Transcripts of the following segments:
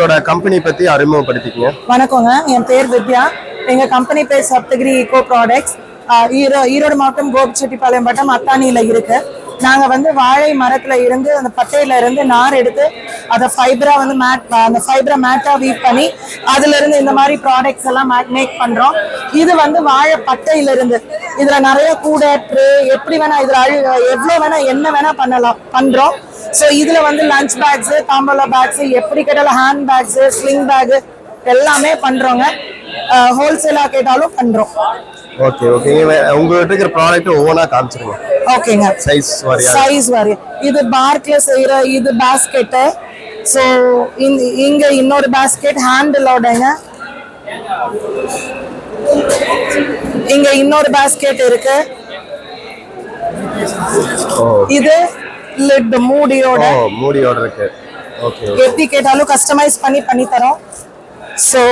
உங்களோட கம்பெனி பத்தி அறிமுகப்படுத்திக்கங்க. வணக்கங்க என் பேர் வித்யா. எங்க கம்பெனி பேர் சப்தகிரி ஈகோ ப்ராடக்ட்ஸ் ஈரோ ஈரோடு மாவட்டம் கோபிச்செட்டிப்பாளையம் வட்டம் அத்தானியில இருக்கு. நாங்க வந்து வாழை மரத்துல இருந்து அந்த பட்டையில இருந்து நார் எடுத்து அதை ஃபைபரா வந்து மேட் அந்த ஃபைபரா மேட்டா வீட் பண்ணி அதுல இருந்து இந்த மாதிரி ப்ராடக்ட்ஸ் எல்லாம் மேக் பண்றோம். இது வந்து வாழை பட்டையில இருந்து. இதுல நிறைய கூடை ட்ரே எப்படி வேணா இதுல அழு எவ்வளவு வேணா என்ன வேணா பண்ணலாம் பண்றோம். ஸோ இதுல வந்து லஞ்ச் பேக்ஸ் தாம்பலா பேக்ஸ் எப்படி கேட்டாலும் ஹேண்ட் பேக்ஸ் ஸ்லிங் பேக் எல்லாமே பண்றோங்க. ஹோல்சேலா கேட்டாலும் பண்றோம். ஓகே ஓகே உங்ககிட்ட இருக்கிற ப்ராடக்ட் ஒவ்வொன்றா காமிச்சிருங்க. ஓகேங்க. சைஸ் வாரியா சைஸ் வரி இது பார்க்ல செய்யற இது பாஸ்கெட்டு ஸோ இங்க இன்னொரு பாஸ்கெட் ஹேண்டிலோடங்க இங்க இன்னொரு பாஸ்கெட் இருக்கு. ஓ இது லிட் மூடியோட. மூடியோட இருக்கு. ஓகே எப்படி கேட்டாலும் கஸ்டமைஸ் பண்ணி பண்ணி தரோம். ஸோ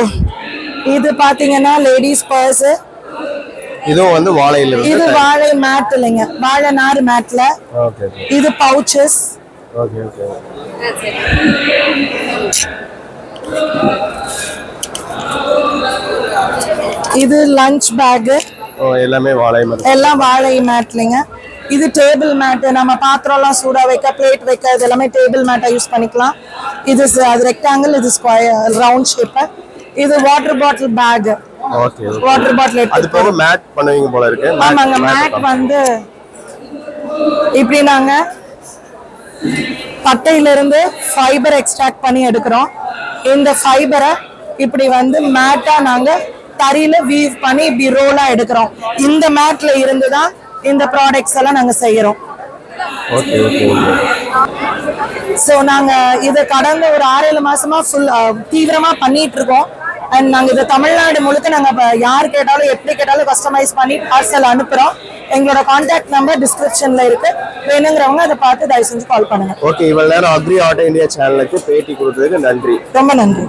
இது பாத்தீங்கன்னா லேடிஸ் பர்ஸ் இதுவும் வந்து வாழையில இது வாழை மேட் இல்லைங்க. வாழை நார் மேட்ல இது பவுச்சஸ் ஓகே ஓகே இது லஞ்ச் பேக் ஓ எல்லாமே வாழை மரம் எல்லாம் வாழை மேட்லிங்க இது டேபிள் மேட் நம்ம பாத்திரம்லாம் சூடா வைக்க பிளேட் வைக்க இது எல்லாமே டேபிள் மேட்டை யூஸ் பண்ணிக்கலாம். இது அது ரெக்டாங்கிள் இது ஸ்கொயர் ரவுண்ட் ஷேப்பு இது water bottle bag water bottle அது போக மேட் பண்ணுவீங்க போல இருக்கு. ஆமாங்க மேட் வந்து இப்படி நாங்க பட்டையில இருந்து ஃபைபர் எக்ஸ்ட்ராக்ட் பண்ணி எடுக்கிறோம். இந்த ஃபைபரை இப்படி வந்து மேட்டா நாங்க தறியில வீவ் பண்ணி இப்படி ரோலா எடுக்கிறோம். இந்த மேட்ல இருந்து தான் இந்த ப்ராடக்ட்ஸ் எல்லாம் நாங்க செய்யறோம். ஸோ நாங்க இதை கடந்த ஒரு ஆறு ஏழு மாசமா ஃபுல் தீவிரமா பண்ணிட்டு இருக்கோம். அண்ட் நாங்க இதை தமிழ்நாடு முழுக்க நாங்க யார் கேட்டாலும் எப்படி கேட்டாலும் கஸ்டமைஸ் பண்ணி பார்சல் அனுப்புறோம். எங்களோட கான்டாக்ட் நம்பர் டிஸ்கிரிப்ஷன்ல இருக்கு. வேணுங்கிறவங்க அதை பார்த்து தயவு செஞ்சு கால் பண்ணுங்க. ஓகே இவ்வளவு நேரம் அக்ரி ஆட்டோ இந்தியா சேனலுக்கு பேட்டி கொடுத்ததுக்கு நன்றி. ரொம்ப நன்றி.